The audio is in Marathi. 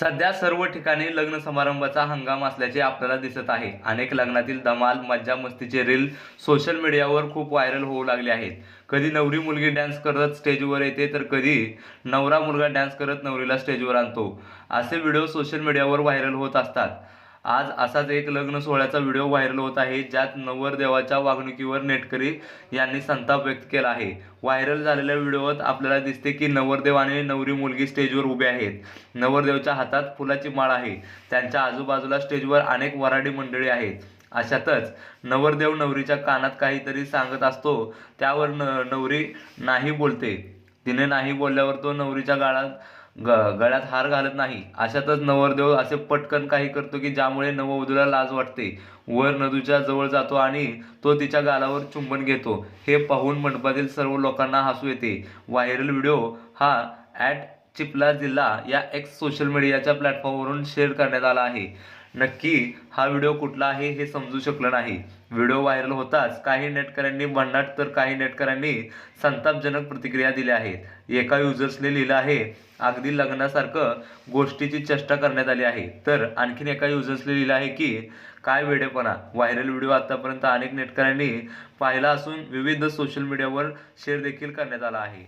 सध्या सर्व ठिकाणी लग्न समारंभाचा हंगाम असल्याचे आपल्याला दिसत आहे. अनेक लग्नातील धमाल मज्जा मस्तीचे रील सोशल मीडियावर खूप व्हायरल होऊ लागले आहेत. कधी नवरी मुलगी डॅन्स करत स्टेजवर येते तर कधी नवरा मुलगा डॅन्स करत नवरीला स्टेजवर आणतो. असे व्हिडिओ सोशल मीडियावर व्हायरल होत असतात. आज असाच एक लग्न सोहळ्याचा व्हिडिओ व्हायरल होत आहे ज्यात नवरदेवाच्या वागणुकीवर नेटकरी यांनी संताप व्यक्त केला आहे. व्हायरल झालेल्या व्हिडिओत आपल्याला दिसते की नवरदेव आणि नवरी मुलगी स्टेजवर उभे आहेत. नवरदेवच्या हातात फुलाची माळ आहे. त्यांच्या आजूबाजूला स्टेजवर अनेक वराडी मंडळी आहेत. अशातच नवरदेव नवरीच्या कानात काहीतरी सांगत असतो त्यावर न नवरी नाही बोलते. तिने नाही बोलल्यावर तो नवरीच्या गाळात ग गळ्यात हार घालत नाही. अशातच नवरदेव असे पटकन काही करतो की ज्यामुळे नववधूला लाज वाटते. वर नदूच्या जवळ जातो आणि तो तिच्या गालावर चुंबन घेतो. हे पाहून मंडपातील सर्व लोकांना हसू येते. व्हायरल व्हिडिओ हा ॲट चिपला जिल्हा या एक्स सोशल मीडियाच्या प्लॅटफॉर्मवरून शेअर करण्यात आला आहे. नक्की हा व्हिडिओ कुठला आहे हे समजू शकलं नाही. व्हिडिओ व्हायरल होताच काही नेटकऱ्यांनी भन्नाट तर काही नेटकऱ्यांनी संतापजनक प्रतिक्रिया दिल्या आहेत. एका युजर्सने लिहिलं आहे अगदी लग्नासारखं गोष्टीची चेष्टा करण्यात आली आहे. तर आणखीन एका युजर्सने लिहिलं आहे की काय वेडेपणा व्हायरल व्हिडिओ आतापर्यंत अनेक नेटकऱ्यांनी पाहिला असून विविध सोशल मीडियावर शेअर देखील करण्यात आला आहे.